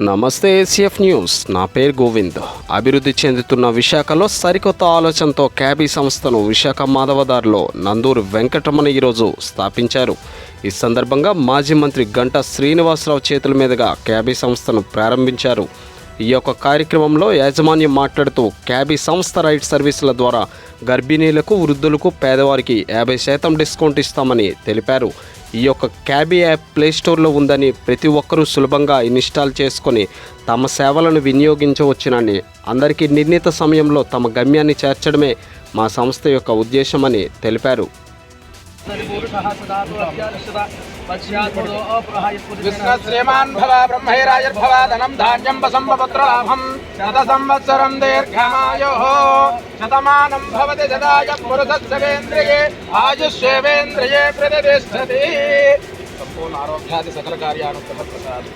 నమస్తే ACF news నా పేరు గోవింద్. అభివృద్ధి చెందుతున్న విశాఖలో సరికొత్త ఆలోచనతో క్యాబీ సంస్థను విశాఖ మాధవదారిలో నందూరు వెంకటరమణ ఈరోజు స్థాపించారు. ఈ సందర్భంగా మాజీ మంత్రి గంటా శ్రీనివాసరావు చేతుల మీదుగా క్యాబీ సంస్థను ప్రారంభించారు. ఈ యొక్క కార్యక్రమంలో యాజమాన్యం మాట్లాడుతూ క్యాబీ సంస్థ రైట్ సర్వీసుల ద్వారా గర్భిణీలకు వృద్ధులకు పేదవారికి యాభై శాతం డిస్కౌంట్ ఇస్తామని తెలిపారు. ఈ యొక్క క్యాబీ యాప్ ప్లే స్టోర్లో ఉందని ప్రతి ఒక్కరూ సులభంగా ఇన్స్టాల్ చేసుకొని తమ సేవలను వినియోగించవచ్చునని అందరికీ నిర్ణీత సమయంలో తమ గమ్యాన్ని చేర్చడమే మా సంస్థ యొక్క ఉద్దేశమని తెలిపారు. విశ్వశ్రీమాన్ భవ బ్రహ్మైరాజర్భవ ధనం ధాన్యం వసంపపుత్రలాభం శత సంవత్సరం దీర్ఘమాయో శతమానం భవతి జదాయ పురుషస్వేంద్రియే ఆయుష్యేవేంద్రియే ప్రతిష్టతి సంపూర్ణ ఆరోగ్యాది సకల కార్యానుగ్రహ ప్రసాద్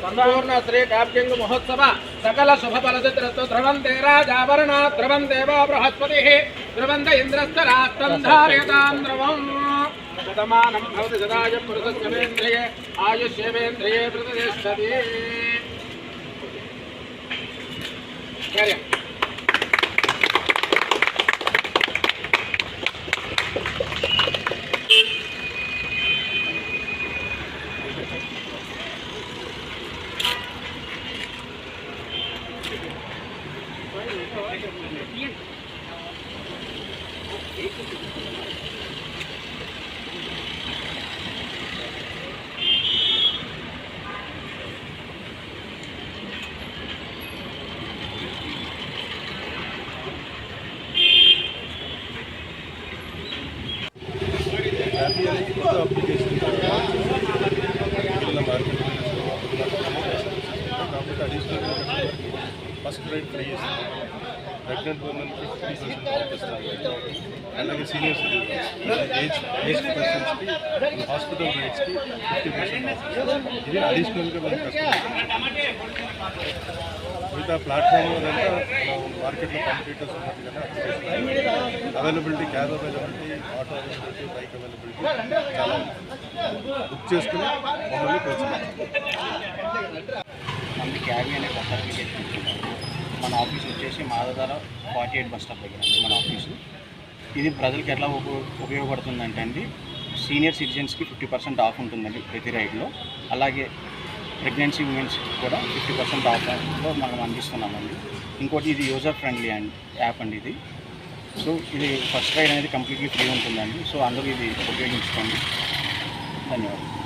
సంపూర్ణ శ్రీ కావ్యంగ మహోత్సవ సకల శుభ ఫలసిద్రస్తు ధ్రువంతే రాజావరణ ధ్రువం దేవ బృహస్పతి ధ్రువంత ఇంద్రస్థ రాష్ట్రం ధార్యతాం ధ్రువం. శతమానం భవతి సదాయ పురుషస్వేంద్రియే ఆయుష్యేవేంద్రియే ప్రతిష్టతి. Additional ఫస్ట్ రైడ్ ఫ్రీ ఇస్తాం ప్రెగ్నెంట్ ఉమెన్కి ఫిఫ్టీ పర్సెంట్ ఆఫ్ ఇస్తాం అలాగే సీనియర్ సిటిజన్స్ ఏజ్ ఏజ్ పర్సన్స్కి హాస్పిటల్ రైడ్స్కి ఫిఫ్టీ పర్సెంట్ ఆఫ్ ఇస్తాం ఇది అడిషనల్గా మనం కష్టం మిగతా ప్లాట్ఫామ్ అదంతా మనం మార్కెట్లో కాంపిటేటర్స్ ఉన్నట్టు కదా availability cab availability auto availability bike availability చాలా ఉంది. బుక్ చేసుకుని మమ్మల్ని ప్రోత్సహించాలి మనకి క్యాబీ అనే కొత్త అప్లికేషన్ వచ్చింది. మన ఆఫీస్ వచ్చేసి మాదధార ఫార్టీ ఎయిట్ బస్ స్టాప్ దగ్గర అండి మన ఆఫీసు. ఇది ప్రజలకు ఎట్లా ఉపయోగపడుతుందంటే అండి సీనియర్ సిటిజన్స్కి ఫిఫ్టీ పర్సెంట్ ఆఫ్ ఉంటుందండి ప్రతి రైడ్లో. అలాగే ప్రెగ్నెన్సీ ఉమెన్స్ కూడా ఫిఫ్టీ పర్సెంట్ ఆఫ్లో మనం అందిస్తున్నామండి. ఇంకోటి ఇది యూజర్ ఫ్రెండ్లీ అండ్ యాప్ అండి ఇది. సో ఇది ఫస్ట్ రైడ్ అనేది కంప్లీట్లీ ఫ్రీ ఉంటుందండి. సో అందరూ ఇది ఉపయోగించుకోండి. ధన్యవాదాలు.